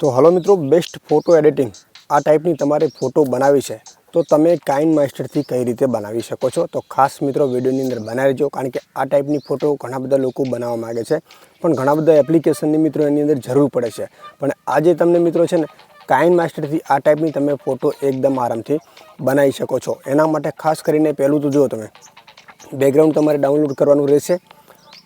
તો હલો મિત્રો best photo editing આ ટાઈપની તમારે ફોટો બનાવી છે. તો તમે કાઇન માસ્ટરથી કઈ રીતે બનાવી શકો છો? તો ખાસ મિત્રો, વિડીયોની અંદર બનાવી રહેજો કારણ કે આ ટાઈપની ફોટો ઘણા બધા લોકો બનાવવા માગે છે. પણ ઘણા બધા એપ્લિકેશનની મિત્રો એની અંદર જરૂર પડે છે. પણ આજે તમને મિત્રો છે ને, કાઇન માસ્ટરથી આ ટાઈપની તમે ફોટો એકદમ આરામથી બનાવી શકો છો. એના માટે ખાસ કરીને પહેલું તો જુઓ તમે. બેકગ્રાઉન્ડ તમારે ડાઉનલોડ કરવાનું રહેશે.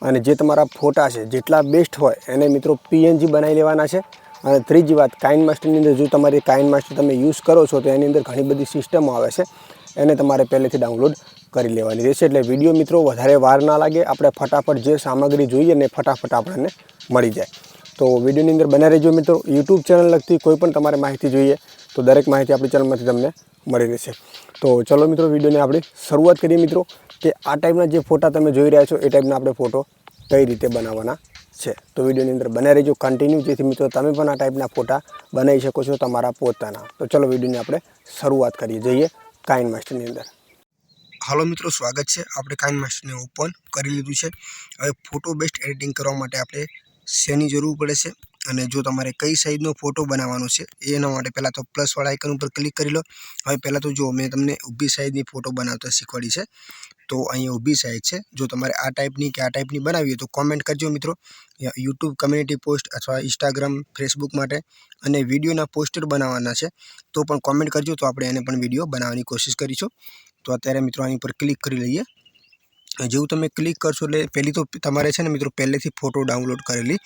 અને જે તમારા ફોટા છે, જેટલા બેસ્ટ હોય, એને મિત્રો પીએનજી બનાવી લેવાના છે. અને ત્રીજી વાત, કાઇન માસ્ટરની અંદર જો તમારી કાઇન માસ્ટર તમે યુઝ કરો છો, તો એની અંદર ઘણી બધી સિસ્ટમો આવે છે. એને તમારે પહેલેથી ડાઉનલોડ કરી લેવાની રહેશે. એટલે વીડિયો મિત્રો વધારે વાર ના લાગે, આપણે ફટાફટ જે સામગ્રી જોઈએ ને ફટાફટ આપણને મળી જાય. તો વિડીયોની અંદર બનાવી રહેજો મિત્રો. યુટ્યુબ ચેનલ લગતી કોઈ પણ તમારે માહિતી જોઈએ, તો દરેક માહિતી આપણી ચેનલમાંથી તમને મળી રહેશે. તો ચલો મિત્રો, વિડીયોને આપણે શરૂઆત કરીએ મિત્રો, કે આ ટાઈપના જે ફોટા તમે જોઈ રહ્યા છો, એ ટાઈપના આપણે ફોટો કઈ રીતે બનાવવાના છે. તો વિડીયોની અંદર બને રહેજો કન્ટિન્યુ જેથી મિત્રો તમે પણ આ ટાઈપના ફોટા બનાવી શકો છો તમારા પોતાના. તો ચલો વિડીયોની આપણે શરૂઆત કરીએ. જઈએ કાઇન માસ્ટરની અંદર. હાલો મિત્રો, સ્વાગત છે. આપણે કાઇન માસ્ટરને ઓપન કરી લીધું છે. હવે ફોટો બેસ્ટ એડિટિંગ કરવા માટે આપણે શેની જરૂર પડે છે? અને જો તમારે કઈ સાઈઝનો ફોટો બનાવવાનો છે, એના માટે પહેલાં તો પ્લસવાળા આઇકન ઉપર ક્લિક કરી લો. હવે પહેલાં તો જો મેં તમને ઊભી સાઈઝની ફોટો બનાવતા શીખવાડી છે, તો અહીંયા ઊભી સાઈઝ છે. જો તમારે આ ટાઈપની કે આ ટાઈપની બનાવીએ તો કોમેન્ટ કરજો મિત્રો. યુટ્યુબ કમ્યુનિટી પોસ્ટ અથવા ઇન્સ્ટાગ્રામ ફેસબુક માટે અને વિડીયોના પોસ્ટર બનાવવાના છે, તો પણ કોમેન્ટ કરજો, તો આપણે એને પણ વીડિયો બનાવવાની કોશિશ કરીશું. તો અત્યારે મિત્રો આની પર ક્લિક કરી લઈએ. જેવું તમે ક્લિક કરશો એટલે પહેલી તો તમારે છે ને મિત્રો પહેલેથી ફોટો ડાઉનલોડ કરેલી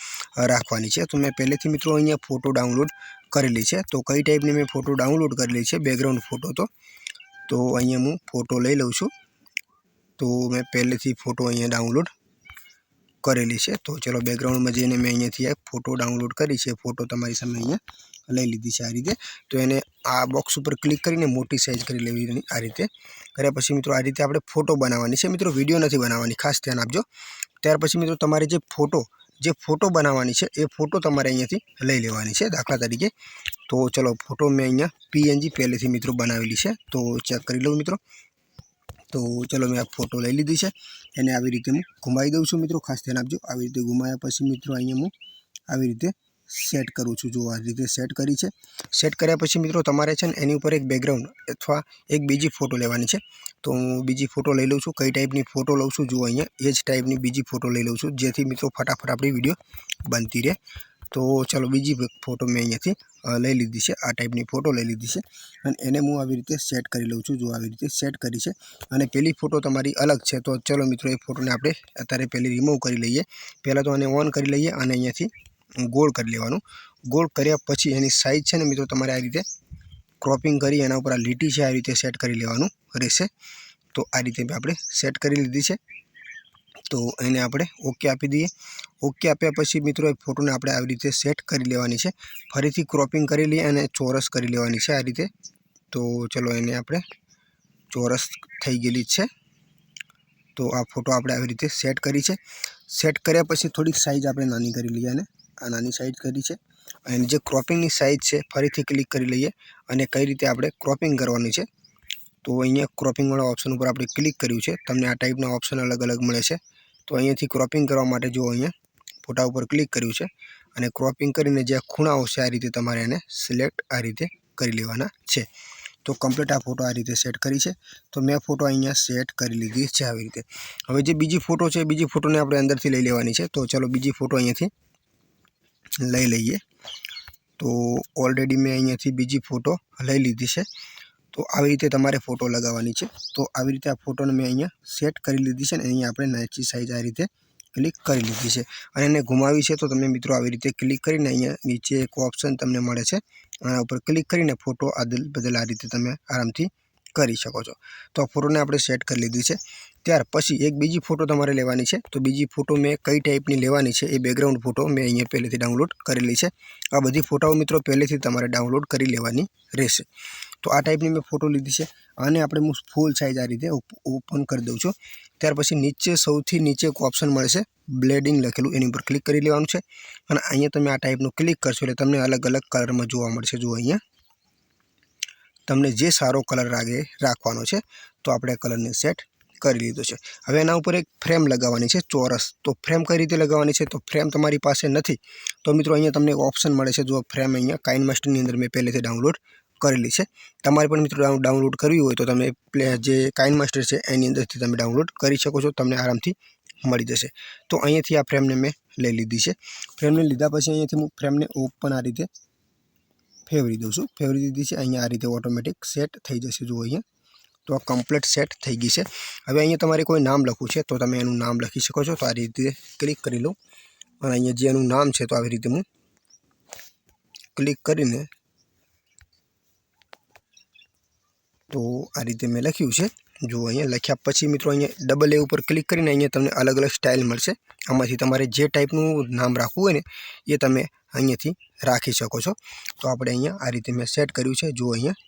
રાખવાની છે. તો મેં પહેલેથી મિત્રો અહીંયા ફોટો ડાઉનલોડ કરેલી છે. તો કઈ ટાઈપની મેં ફોટો ડાઉનલોડ કરેલી છે? બેકગ્રાઉન્ડ ફોટો તો. તો અહીંયા હું ફોટો લઈ લઉં છું. તો મેં પહેલેથી ફોટો અહીંયા ડાઉનલોડ કરેલી છે. તો ચલો બેકગ્રાઉન્ડમાં જઈને મેં અહીંયાથી ફોટો ડાઉનલોડ કરી છે. ફોટો તમારી સામે અહીંયા લઈ લીધી છે આ રીતે. તો એને આ બોક્સ ઉપર ક્લિક કરીને મોટી સાઇઝ કરી લેવી આ રીતે. કર્યા પછી મિત્રો આ રીતે આપણે ફોટો બનાવવાની છે. મિત્રો વીડિયો નથી બનાવવાની, ખાસ ધ્યાન આપજો. ત્યાર પછી મિત્રો તમારે જે ફોટો જે ફોટો બનાવવાની છે, એ ફોટો તમારે અહીંયાથી લઈ લેવાની છે, દાખલા તરીકે. તો ચલો ફોટો મેં અહીંયા પીએનજી પહેલેથી મિત્રો બનાવેલી છે. તો ચેક કરી લઉં મિત્રો. તો ચલો મેં આ ફોટો લઈ લીધી છે. એને આવી રીતે હું ઘુમાવી દઉં છું મિત્રો, ખાસ ધ્યાન આપજો. આવી રીતે ઘુમાયા પછી મિત્રો અહીંયા હું આવી રીતે સેટ કરું છું, જો આ રીતે સેટ કરી છે. સેટ કર્યા પછી મિત્રો તમારે છે ને એની ઉપર એક બેકગ્રાઉન્ડ અથવા એક બીજી ફોટો લેવાની છે. તો હું બીજી ફોટો લઈ લઉં છું, કઈ ટાઈપની ફોટો લઉં છું જો અહીંયા. એ જ ટાઈપની બીજી ફોટો લઈ લઉં છું, જેથી મિત્રો ફટાફટ આપણી વીડિયો બનતી રહે. તો ચલો બીજી ફોટો મેં અહીંયાથી લઈ લીધી છે. આ ટાઈપની ફોટો લઈ લીધી છે. અને એને હું આવી રીતે સેટ કરી લઉં છું, જો આવી રીતે સેટ કરી છે. અને પેલી ફોટો તમારી અલગ છે, તો ચલો મિત્રો એ ફોટોને આપણે અત્યારે પહેલી રિમૂવ કરી લઈએ. પહેલાં તો આને ઓન કરી લઈએ અને અહીંયાથી ગોળ કરી લેવાનું. ગોળ કર્યા પછી એની સાઇઝ છે ને મિત્રો તમારે આ રીતે ક્રોપિંગ કરી, એના ઉપર આ લીટી છે, આ રીતે સેટ કરી લેવાનું રહેશે. તો આ રીતે આપણે સેટ કરી લીધી છે. તો એને આપણે ઓકે આપી દઈએ. ઓકે આપ્યા પછી મિત્રો એ ફોટોને આપણે આવી રીતે સેટ કરી લેવાની છે. ફરીથી ક્રોપિંગ કરી લઈએ અને ચોરસ કરી લેવાની છે આ રીતે. તો ચલો એને આપણે ચોરસ થઈ ગયેલી છે. તો આ ફોટો આપણે આવી રીતે સેટ કરી છે. સેટ કર્યા પછી થોડીક સાઇઝ આપણે નાની કરી લઈએ અને આ નાની સાઇઝ કરી છે. અને જે ક્રોપિંગની સાઇઝ છે, ફરીથી ક્લિક કરી લઈએ. અને કઈ રીતે આપણે ક્રોપિંગ કરવાની છે. તો અહીંયા ક્રોપિંગવાળા ઓપ્શન ઉપર આપણે ક્લિક કર્યું છે. તમને આ ટાઈપના ઓપ્શન અલગ અલગ મળે છે. તો અહીંયાથી ક્રોપિંગ કરવા માટે જો અહીંયા. ફોટા ઉપર ક્લિક કર્યું છે. અને ક્રોપિંગ કરીને જે ખૂણાઓ છે, આ રીતે તમારે એને સિલેક્ટ આ રીતે કરી લેવાના છે. તો કમ્પ્લીટ આ ફોટો આ રીતે સેટ કરી છે. તો મેં ફોટો અહીંયા સેટ કરી લીધી છે આવી રીતે. હવે જે બીજી ફોટો છે બીજી ફોટોને આપણે અંદરથી લઈ લેવાની છે. તો ચલો બીજી ફોટો અહીંયાથી લઈ લઈએ. તો ઓલરેડી મેં અહીંયાથી બીજી ફોટો લઈ લીધી છે. તો આવી રીતે તમારે ફોટો લગાવવાની છે. તો આવી રીતે આ ફોટોને મેં અહીંયા સેટ કરી લીધી છે અને અહીંયા આપણે નાચી સાઈઝ આ રીતે ક્લિક કરી લીધી છે. અને એને ઘુમાવી છે તો તમે મિત્રો આવી રીતે ક્લિક કરીને અહીંયા નીચે એક ઓપ્શન તમને મળે છે. આના ઉપર ક્લિક કરીને ફોટો આદલ બદલ આ રીતે તમે આરામથી કરી શકો છો. તો આ ફોટોને આપણે સેટ કરી લીધી છે. ત્યાર પછી એક બીજી ફોટો તમારે લેવાની છે. તો બીજી ફોટો મેં કઈ ટાઈપની લેવાની છે એ બેકગ્રાઉન્ડ ફોટો મેં અહીંયા પહેલેથી ડાઉનલોડ કરેલી છે. આ બધી ફોટાઓ મિત્રો પહેલેથી તમારે ડાઉનલોડ કરી લેવાની રહેશે. તો આ ટાઈપની મેં ફોટો લીધી છે. આને આપણે હું ફૂલ સાઇઝ આ રીતે ઓપન કરી દઉં છું. ત્યાર પછી નીચે સૌથી નીચે એક ઓપ્શન મળશે બ્લેડિંગ લખેલું એની ઉપર ક્લિક કરી લેવાનું છે. અને અહીંયા તમે આ ટાઈપનું ક્લિક કરશો એટલે તમને અલગ અલગ કલરમાં જોવા મળશે. જુઓ અહીંયા. તમને જે સારો કલર લાગે રાખવાનો છે, તો આપણે કલરને સેટ કરી લીધો છે. હવે એના ઉપર એક ફ્રેમ લગાવવાની છે, ચોરસ. તો ફ્રેમ કઈ રીતે લગાવવાની છે? તો ફ્રેમ તમારી પાસે નથી. તો મિત્રો અહીંયા તમને એક ઓપ્શન મળે છે, જો ફ્રેમ અહીંયા કાઇન માસ્ટરની અંદર મેં પહેલેથી ડાઉનલોડ કરેલી છે. તમારે પણ મિત્રો ડાઉન- ડાઉનલોડ કરવી હોય તો તમે પ્લે, જે કાઇન માસ્ટર છે એની અંદરથી તમે ડાઉનલોડ કરી શકો છો, તમને આરામથી મળી જશે. તો અહીંયાથી આ ફ્રેમને મેં લઈ લીધી છે. ફ્રેમને લીધા પછી અહીંયાથી હું ફ્રેમને ઓપન આ રીતે ફેવરી દઉં છું. ફેવરી દીધી છે, અહીંયા આ રીતે ઓટોમેટિક સેટ થઈ જશે, જુઓ અહીંયા. તો આ કમ્પ્લીટ સેટ થઈ ગઈ છે. હવે અહીંયા તમારે કોઈ નામ લખવું છે, તો તમે એનું નામ લખી શકો છો. તો આ રીતે ક્લિક કરી લો. અને અહીંયા જે એનું નામ છે, તો આવી રીતે હું ક્લિક કરીને તો આ રીતે મેં લખ્યું છે. જો અહીંયા લખ્યા પછી મિત્રો અહીંયા ડબલ એ ઉપર ક્લિક કરીને અહીંયા તમને અલગ અલગ સ્ટાઇલ મળશે. આમાંથી તમારે જે ટાઈપનું નામ રાખવું હોય ને, એ તમે અહીંયાથી રાખી શકો છો. તો આપણે અહીંયા આ રીતે મેં સેટ કર્યું છે. જો અહીંયા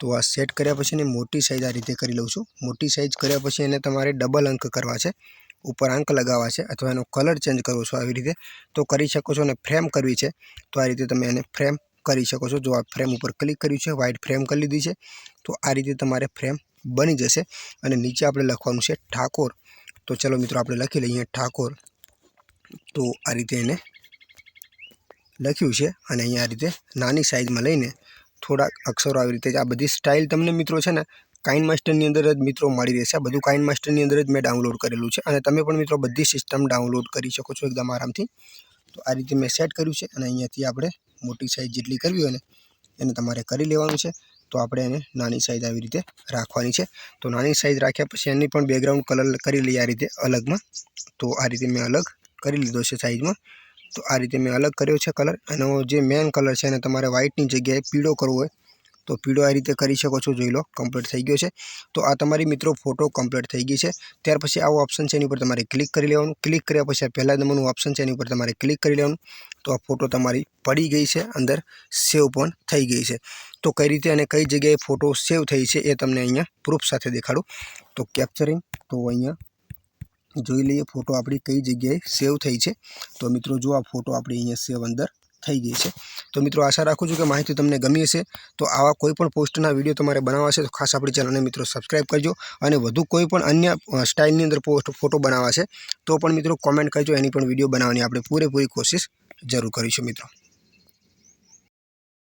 તો આ સેટ કર્યા પછી એને મોટી સાઈઝ આ રીતે કરી લઉં છું. મોટી સાઈઝ કર્યા પછી એને તમારે ડબલ અંક કરવા છે. ઉપર અંક લગાવવા છે અથવા એનો કલર ચેન્જ કરવો છો આવી રીતે. તો કરી શકો છો અને ફ્રેમ કરવી છે. તો આ રીતે તમે એને ફ્રેમ કરી શકો છો. જો આ ફ્રેમ ઉપર ક્લિક કર્યું છે વ્હાઇટ ફ્રેમ કરી લીધી છે, તો આ રીતે તમારે ફ્રેમ બની જશે. અને નીચે આપણે લખવાનું છે ઠાકોર. તો ચલો મિત્રો, આપણે લખી લઈએ ઠાકોર. તો આ રીતે એને લખ્યું છે અને અહીંયા આ રીતે નાની સાઈઝમાં લઈને થોડાક અક્ષરો આવી રીતે છે. આ બધી સ્ટાઇલ તમને મિત્રો છે ને કાઇન માસ્ટરની અંદર જ મિત્રો મળી રહેશે. આ બધું કાઇન માસ્ટરની અંદર જ મેં ડાઉનલોડ કરેલું છે. અને તમે પણ મિત્રો બધી સિસ્ટમ ડાઉનલોડ કરી શકો છો એકદમ આરામથી. તો આ રીતે મેં સેટ કર્યું છે અને અહીંયાથી આપણે મોટી સાઇઝ જેટલી કરવી હોય ને એને તમારે કરી લેવાનું છે. તો આપણે એને નાની સાઇઝ આવી રીતે રાખવાની છે. તો નાની સાઇઝ રાખ્યા પછી એની પણ બેકગ્રાઉન્ડ કલર કરી લઈએ આ રીતે અલગમાં. તો આ રીતે મેં અલગ કરી લીધો છે સાઈઝમાં તો આ રીતે મેં અલગ કર્યો છે કલર એનો જે મેન કલર છે એને તમારે વ્હાઇટની જગ્યાએ પીળો કરવો હોય, તો પીળો આ રીતે કરી શકો છો, જોઈ લો કમ્પ્લીટ થઈ ગયો છે. તો આ તમારી મિત્રો ફોટો કમ્પ્લીટ થઈ ગઈ છે. ત્યાર પછી આવો ઓપ્શન છે એની ઉપર તમારે ક્લિક કરી લેવાનું. ક્લિક કર્યા પછી પહેલાં નંબરનું ઓપ્શન છે એની ઉપર તમારે ક્લિક કરી લેવાનું. તો આ ફોટો તમારી પડી ગઈ છે, અંદર સેવ પણ થઈ ગઈ છે. તો કઈ રીતે અને કઈ જગ્યાએ ફોટો સેવ થઈ છે એ તમને અહીંયા પ્રૂફ સાથે દેખાડું. તો કેપ્ચરિંગ તો અહીંયા જોઈ લઈએ ફોટો આપણી કઈ જગ્યાએ સેવ થઈ છે. તો મિત્રો જો આ ફોટો આપણી અહીંયા સેવ અંદર થઈ ગઈ છે. તો મિત્રો આશા રાખું છું કે માહિતી તમને ગમી હશે. તો આવા કોઈ પણ પોસ્ટના વીડિયો તમારે બનાવવા તો ખાસ આપણી ચેનલને મિત્રો સબસ્ક્રાઈબ કરજો અને વધુ કોઈ પણ અન્ય સ્ટાઇલની અંદર પોસ્ટ, ફોટો બનાવવા છે તો પણ મિત્રો કોમેન્ટ કરજો. એની પણ વીડિયો બનાવવાની આપણે પૂરેપૂરી કોશિશ જરૂર કરીશું મિત્રો.